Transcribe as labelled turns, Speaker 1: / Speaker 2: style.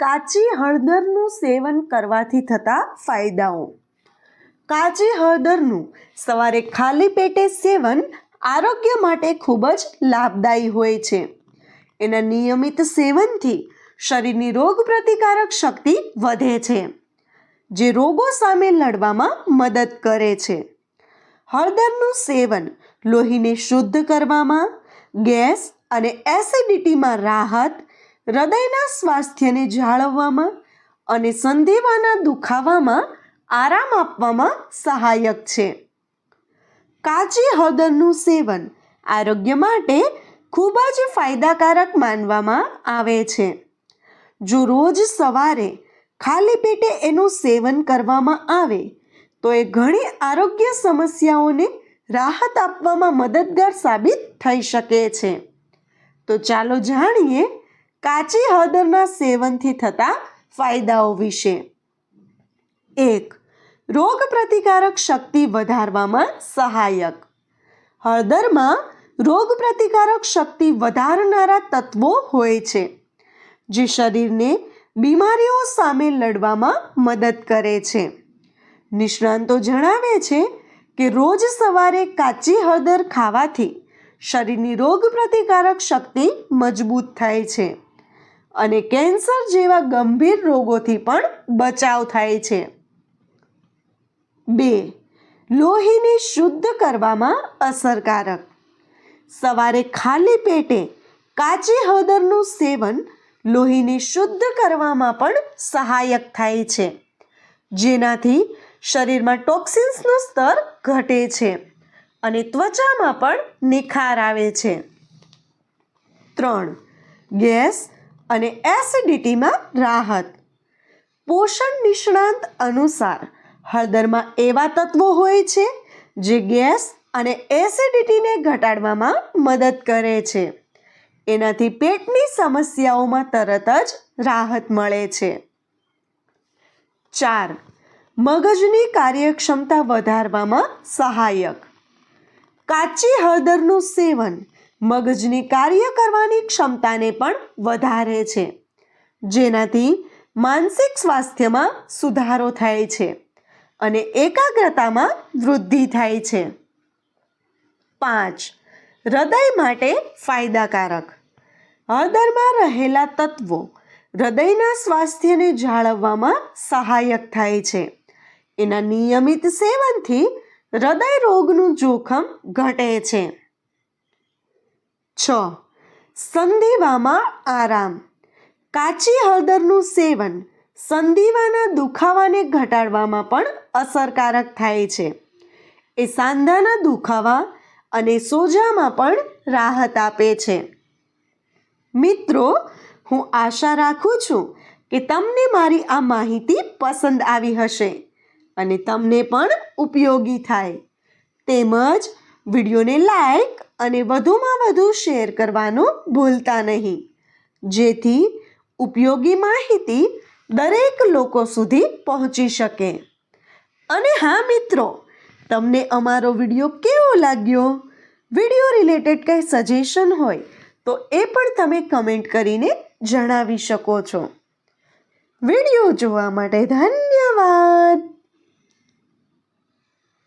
Speaker 1: કાચી હળદરનું સેવન કરવાથી થતા ફાયદાઓ. કાચી હળદરનું સવારે ખાલી પેટે સેવન આરોગ્ય માટે ખૂબ જ લાભદાયી હોય છે. એના નિયમિત સેવનથી શરીરની રોગ પ્રતિકારક શક્તિ વધે છે, જે રોગો સામે લડવામાં મદદ કરે છે. હળદરનું સેવન લોહીને શુદ્ધ કરવામાં, ગેસ અને એસિડિટીમાં રાહત હૃદયના સ્વાસ્થ્યને જાળવવામાં અને સંધિવાના દુખાવામાં આરામ આપવામાં સહાયક છે. કાચી હળદરનું સેવન આરોગ્ય માટે ખૂબ જ ફાયદાકારક માનવામાં આવે છે. જો રોજ સવારે ખાલી પેટે એનું સેવન કરવામાં આવે, તો એ ઘણી આરોગ્ય સમસ્યાઓને રાહત આપવામાં મદદગાર સાબિત થઈ શકે છે. તો ચાલો જાણીએ કાચી હળદરના સેવનથી થતા ફાયદાઓ વિશે. એક રોગ પ્રતિકારક શક્તિ વધારવામાં સહાયક. હળદરમાં રોગ પ્રતિકારક શક્તિ વધારનારા તત્વો હોય છે, જે શરીરને બીમારીઓ સામે લડવામાં મદદ કરે છે. નિષ્ણાંતો જણાવે છે કે રોજ સવારે કાચી હળદર ખાવાથી શરીરની રોગ પ્રતિકારક શક્તિ મજબૂત થાય છે. અને કેન્સર જેવા ગંભીર રોગોથી પણ બચાવ થાય છે. બે, લોહીને શુદ્ધ કરવામાં અસરકારક. સવારે ખાલી પેટે કાચી હળદરનું સેવન લોહીને શુદ્ધ કરવામાં પણ સહાયક થાય છે, જેનાથી શરીરમાં ટોક્સિન્સનું સ્તર ઘટે છે અને ત્વચામાં પણ નિખાર આવે છે. ત્રણ, ગેસ અને એસિડિટીમાં રાહત. પોષણ નિષ્ણાંત અનુસાર હળદરમાં એવા તત્વો હોય છે જે ગેસ અને એસિડિટીને ઘટાડવામાં મદદ કરે છે. એનાથી પેટની સમસ્યાઓમાં તરત જ રાહત મળે છે. ચાર, મગજની કાર્યક્ષમતા વધારવામાં સહાયક. કાચી હળદરનું સેવન મગજની કાર્ય કરવાની ક્ષમતાને પણ વધારે છે. જેનાથી માનસિક સ્વાસ્થ્યમાં સુધારો થાય છે અને એકાગ્રતામાં વૃદ્ધિ થાય છે. પાંચ, હૃદય માટે ફાયદાકારક. હળદરમાં રહેલા તત્વો હૃદયના સ્વાસ્થ્યને જાળવવામાં સહાયક થાય છે. એના નિયમિત સેવનથી હૃદય રોગનું જોખમ ઘટે છે. છ. સંધિવામાં આરામ. કાચી હળદરનું સેવન સંધિવાના દુખાવાને ઘટાડવામાં પણ અસરકારક થાય છે. એ સાંધાના દુખાવા અને સોજામાં પણ રાહત આપે છે. મિત્રો, હું આશા રાખું છું કે તમને મારી આ માહિતી પસંદ આવી હશે અને તમને પણ ઉપયોગી થાય. તેમજ વિડીયોને લાઈક અને વધુમાં વધુ શેર કરવાનું ભૂલતા નહીં. જેથી ઉપયોગી માહિતી દરેક લોકો સુધી પહોંચી શકે. અને હા, મિત્રો, તમને અમારો વીડિયો કેવો લાગ્યો? વીડિયો રિલેટેડ કંઈ સજેશન હોય તો એ પણ તમે કમેન્ટ કરીને જણાવી શકો છો. વીડિયો જોવા માટે ધન્યવાદ!